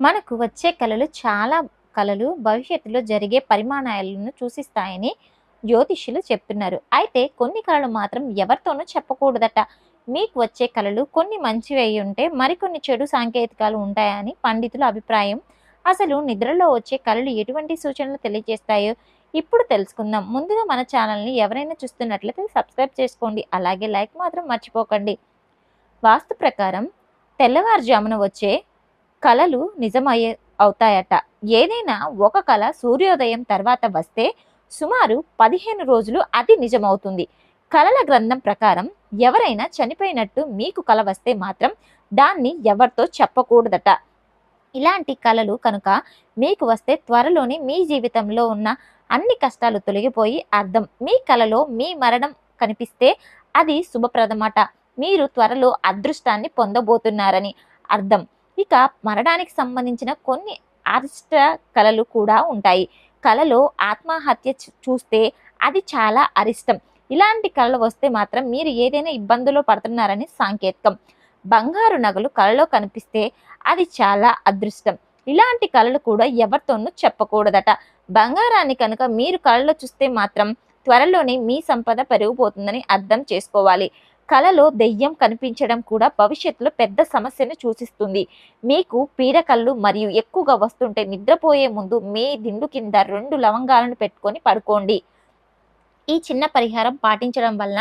మనకు వచ్చే కళలు చాలా కళలు భవిష్యత్తులో జరిగే పరిమాణాలను సూచిస్తాయని జ్యోతిష్యులు చెప్తున్నారు. అయితే కొన్ని కళలు మాత్రం ఎవరితోనూ చెప్పకూడదట. మీకు వచ్చే కళలు కొన్ని మంచివి అయి ఉంటే మరికొన్ని చెడు సాంకేతికాలు ఉంటాయని పండితుల అభిప్రాయం. అసలు నిద్రలో వచ్చే కళలు ఎటువంటి సూచనలు తెలియజేస్తాయో ఇప్పుడు తెలుసుకుందాం. ముందుగా మన ఛానల్ని ఎవరైనా చూస్తున్నట్లయితే సబ్స్క్రైబ్ చేసుకోండి. అలాగే లైక్ మాత్రం మర్చిపోకండి. వాస్తు ప్రకారం తెల్లవారుజామున వచ్చే కళలు నిజమయ్యే అవుతాయట. ఏదైనా ఒక కళ సూర్యోదయం తర్వాత వస్తే సుమారు పదిహేను రోజులు అది నిజమవుతుంది. కళల గ్రంథం ప్రకారం ఎవరైనా చనిపోయినట్టు మీకు కళ వస్తే మాత్రం దాన్ని ఎవరితో చెప్పకూడదట. ఇలాంటి కళలు కనుక మీకు వస్తే త్వరలోనే మీ జీవితంలో ఉన్న అన్ని కష్టాలు తొలగిపోయి అర్థం. మీ కళలో మీ మరణం కనిపిస్తే అది శుభప్రదమట. మీరు త్వరలో అదృష్టాన్ని పొందబోతున్నారని అర్థం. ఇక మరణానికి సంబంధించిన కొన్ని అరిష్ట కళలు కూడా ఉంటాయి. కళలో ఆత్మహత్య చూ- చూస్తే అది చాలా అరిష్టం. ఇలాంటి కళలు వస్తే మాత్రం మీరు ఏదైనా ఇబ్బందులో పడుతున్నారని సాంకేతికం బంగారు నగలు కళలో కనిపిస్తే అది చాలా అదృష్టం. ఇలాంటి కళలు కూడా ఎవరితోనూ చెప్పకూడదట. బంగారాన్ని కనుక మీరు కళలో చూస్తే మాత్రం త్వరలోనే మీ సంపద పెరిగిపోతుందని అర్థం చేసుకోవాలి. కలలో దెయ్యం కనిపించడం కూడా భవిష్యత్తులో పెద్ద సమస్యను సూచిస్తుంది మీకు పీడకళ్ళు మరియు ఎక్కువగా వస్తుంటే నిద్రపోయే ముందు మీ దిండు కింద రెండు లవంగాలను పెట్టుకొని పడుకోండి. ఈ చిన్న పరిహారం పాటించడం వలన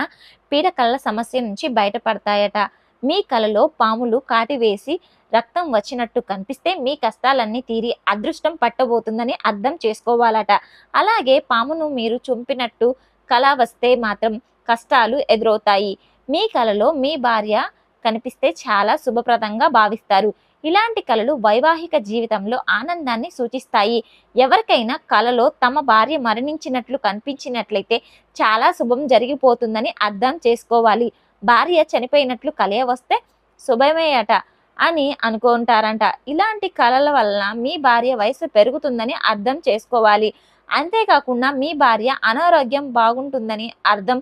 పీడకళ్ళ సమస్య నుంచి బయటపడతాయట. మీ కలలో పాములు కాటివేసి రక్తం వచ్చినట్టు కనిపిస్తే మీ కష్టాలన్నీ తీరి అదృష్టం పట్టబోతుందని అర్థం చేసుకోవాలట. అలాగే పామును మీరు చుంపినట్టు కళ వస్తే మాత్రం కష్టాలు ఎదురవుతాయి. మీ కలలో మీ భార్య కనిపిస్తే చాలా శుభప్రదంగా భావిస్తారు. ఇలాంటి కళలు వైవాహిక జీవితంలో ఆనందాన్ని సూచిస్తాయి. ఎవరికైనా కలలో తమ భార్య మరణించినట్లు కనిపించినట్లయితే చాలా శుభం జరిగిపోతుందని అర్థం చేసుకోవాలి. భార్య చనిపోయినట్లు కలయ వస్తే శుభమే అట అని అనుకుంటారంట. ఇలాంటి కళల వలన మీ భార్య వయసు పెరుగుతుందని అర్థం చేసుకోవాలి. అంతేకాకుండా మీ భార్య అనారోగ్యం బాగుంటుందని అర్థం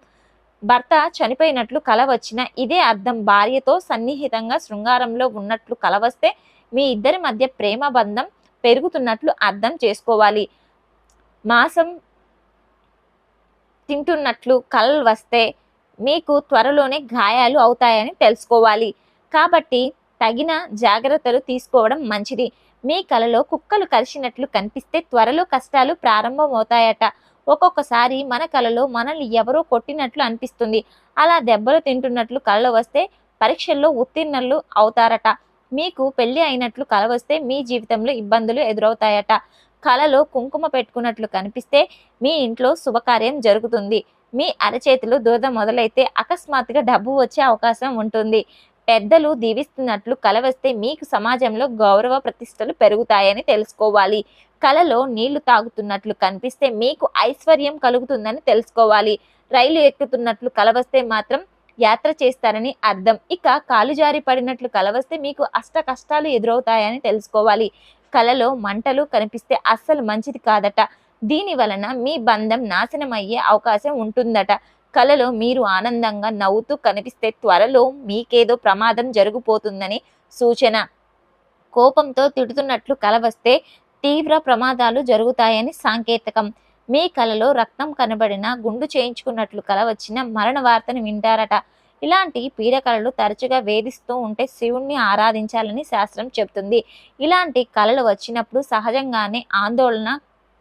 భర్త చనిపోయినట్లు కల వచ్చిన ఇదే అర్థం భార్యతో సన్నిహితంగా శృంగారంలో ఉన్నట్లు కల వస్తే మీ ఇద్దరి మధ్య ప్రేమ బంధం పెరుగుతున్నట్లు అర్థం చేసుకోవాలి. మాసం తింటున్నట్లు కలలు వస్తే మీకు త్వరలోనే గాయాలు అవుతాయని తెలుసుకోవాలి. కాబట్టి తగిన జాగ్రత్తలు తీసుకోవడం మంచిది. మీ కలలో కుక్కలు కలిసినట్లు కనిపిస్తే త్వరలో కష్టాలు ప్రారంభమవుతాయట. ఒక్కొక్కసారి మన కలలో మనల్ని ఎవరో కొట్టినట్లు అనిపిస్తుంది. అలా దెబ్బలు తింటున్నట్లు కళలు వస్తే పరీక్షల్లో ఉత్తీర్ణులు అవుతారట. మీకు పెళ్ళి అయినట్లు కళ వస్తే మీ జీవితంలో ఇబ్బందులు ఎదురవుతాయట. కలలో కుంకుమ పెట్టుకున్నట్లు కనిపిస్తే మీ ఇంట్లో శుభకార్యం జరుగుతుంది. మీ అరచేతిలో దురద మొదలైతే అకస్మాత్తుగా డబ్బు వచ్చే అవకాశం ఉంటుంది. పెద్దలు దీవిస్తున్నట్లు కల వస్తే మీకు సమాజంలో గౌరవ ప్రతిష్టలు పెరుగుతాయని తెలుసుకోవాలి. కలలో నీళ్ళు తాగుతున్నట్లు కనిపిస్తే మీకు ఐశ్వర్యం కలుగుతుందని తెలుసుకోవాలి. రైలు ఎక్కుతున్నట్లు కలవస్తే మాత్రం యాత్ర చేస్తారని అర్థం. ఇక కాలు జారి పడినట్లు కలవస్తే మీకు అష్ట కష్టాలు ఎదురవుతాయని తెలుసుకోవాలి. కలలో మంటలు కనిపిస్తే అస్సలు మంచిది కాదట. దీని వలన మీ బంధం నాశనం అయ్యే అవకాశం ఉంటుందట. కలలో మీరు ఆనందంగా నవ్వుతూ కనిపిస్తే త్వరలో మీకేదో ప్రమాదం జరుగుపోతుందని సూచన. కోపంతో తిడుతున్నట్లు కల వస్తే తీవ్ర ప్రమాదాలు జరుగుతాయని సాంకేతికం. మీ కలలో రక్తం కనబడిన గుండు చేయించుకున్నట్లు కల వచ్చిన మరణ వార్తను వింటారట. ఇలాంటి పీడకలలు తరచుగా వేధిస్తూ ఉంటే శివుణ్ణి ఆరాధించాలని శాస్త్రం చెబుతుంది. ఇలాంటి కళలు వచ్చినప్పుడు సహజంగానే ఆందోళన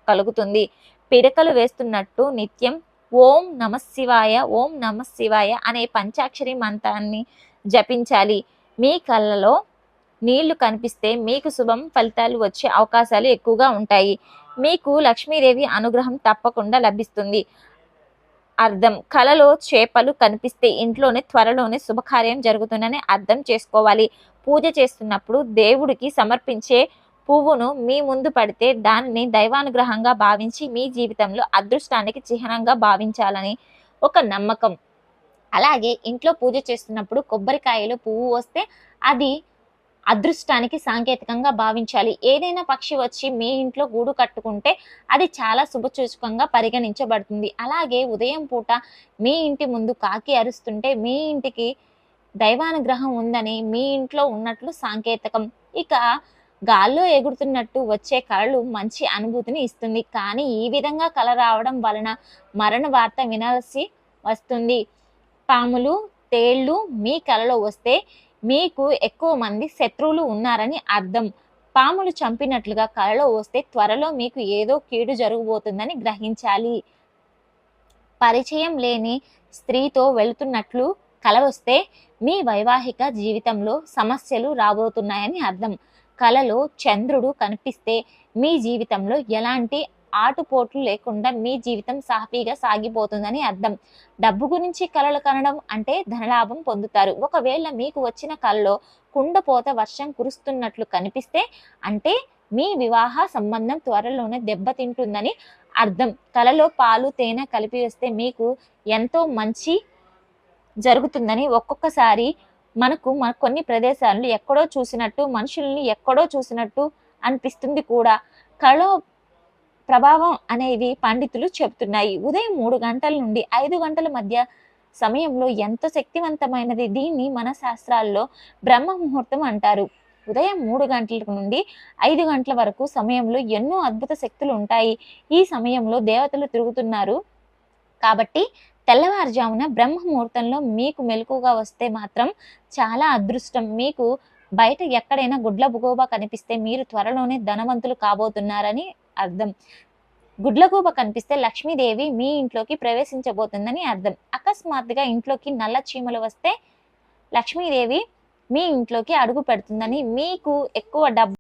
కలుగుతుంది. పిడకలు వేస్తున్నట్టు నిత్యం ఓం నమ శివాయ ఓం నమ శివాయ అనే పంచాక్షరి మంత్రాన్ని జపించాలి. మీ కళ్ళలో నీళ్ళు కనిపిస్తే మీకు శుభం ఫలితాలు వచ్చే అవకాశాలు ఎక్కువగా ఉంటాయి. మీకు లక్ష్మీదేవి అనుగ్రహం తప్పకుండా లభిస్తుంది. అర్థం. కలలో చేపలు కనిపిస్తే ఇంట్లోనే త్వరలోనే శుభకార్యం జరుగుతుందని అర్థం చేసుకోవాలి. పూజ చేస్తున్నప్పుడు దేవుడికి సమర్పించే పువ్వును మీ ముందు పడితే దానిని దైవానుగ్రహంగా భావించి మీ జీవితంలో అదృష్టానికి చిహ్నంగా భావించాలని ఒక నమ్మకం. అలాగే ఇంట్లో పూజ చేస్తున్నప్పుడు కొబ్బరికాయలు పువ్వు వస్తే అది అదృష్టానికి సాంకేతికంగా భావించాలి. ఏదైనా పక్షి వచ్చి మీ ఇంట్లో గూడు కట్టుకుంటే అది చాలా శుభసూచకంగా పరిగణించబడుతుంది. అలాగే ఉదయం పూట మీ ఇంటి ముందు కాకి అరుస్తుంటే మీ ఇంటికి దైవానుగ్రహం ఉందని మీ ఇంట్లో ఉన్నట్లు సాంకేతికం. ఇక గాల్లో ఎగురుతున్నట్టు వచ్చే కళలు మంచి అనుభూతిని ఇస్తుంది. కానీ ఈ విధంగా కళ రావడం వలన మరణ వార్త వినాల్సి వస్తుంది. పాములు తేళ్ళు మీ కలలో వస్తే మీకు ఎక్కువ మంది శత్రువులు ఉన్నారని అర్థం. పాములు చంపినట్లుగా కళలో వస్తే త్వరలో మీకు ఏదో కీడు జరగబోతుందని గ్రహించాలి. పరిచయం లేని స్త్రీతో వెళుతున్నట్లు కల వస్తే మీ వైవాహిక జీవితంలో సమస్యలు రాబోతున్నాయని అర్థం. కలలో చంద్రుడు కనిపిస్తే మీ జీవితంలో ఎలాంటి ఆటుపోట్లు లేకుండా మీ జీవితం సాఫీగా సాగిపోతుందని అర్థం. డబ్బు గురించి కలలు కనడం అంటే ధనలాభం పొందుతారు. ఒకవేళ మీకు వచ్చిన కలలో కుండపోత వర్షం కురుస్తున్నట్లు కనిపిస్తే అంటే మీ వివాహ సంబంధం త్వరలోనే దెబ్బతింటుందని అర్థం. కలలో పాలు తేనె కలిపి వస్తే మీకు ఎంతో మంచి జరుగుతుందని ఒక్కొక్కసారి మనకు మన కొన్ని ప్రదేశాలను ఎక్కడో చూసినట్టు మనుషుల్ని ఎక్కడో చూసినట్టు అనిపిస్తుంది కూడా. కళలో ప్రభావం అనేవి పండితులు చెబుతున్నాయి. ఉదయం మూడు గంటల నుండి ఐదు గంటల మధ్య సమయంలో ఎంతో శక్తివంతమైనది దీన్ని మన శాస్త్రాల్లో బ్రహ్మ ముహూర్తం అంటారు. ఉదయం మూడు గంటల నుండి ఐదు గంటల వరకు సమయంలో ఎన్నో అద్భుత శక్తులు ఉంటాయి. ఈ సమయంలో దేవతలు తిరుగుతున్నారు కాబట్టి తెల్లవారుజామున బ్రహ్మ ముహూర్తంలో మీకు మెలకుగా వస్తే మాత్రం చాలా అదృష్టం. మీకు బయట ఎక్కడైనా గుడ్ల బుగోబ కనిపిస్తే మీరు త్వరలోనే ధనవంతులు కాబోతున్నారని అర్థం. గుడ్లగూబ కనిపిస్తే లక్ష్మీదేవి మీ ఇంట్లోకి ప్రవేశించబోతుందని అర్థం. అకస్మాత్తుగా ఇంట్లోకి నల్ల చీమలు వస్తే లక్ష్మీదేవి మీ ఇంట్లోకి అడుగు పెడుతుందని మీకు ఎక్కువ డబ్బు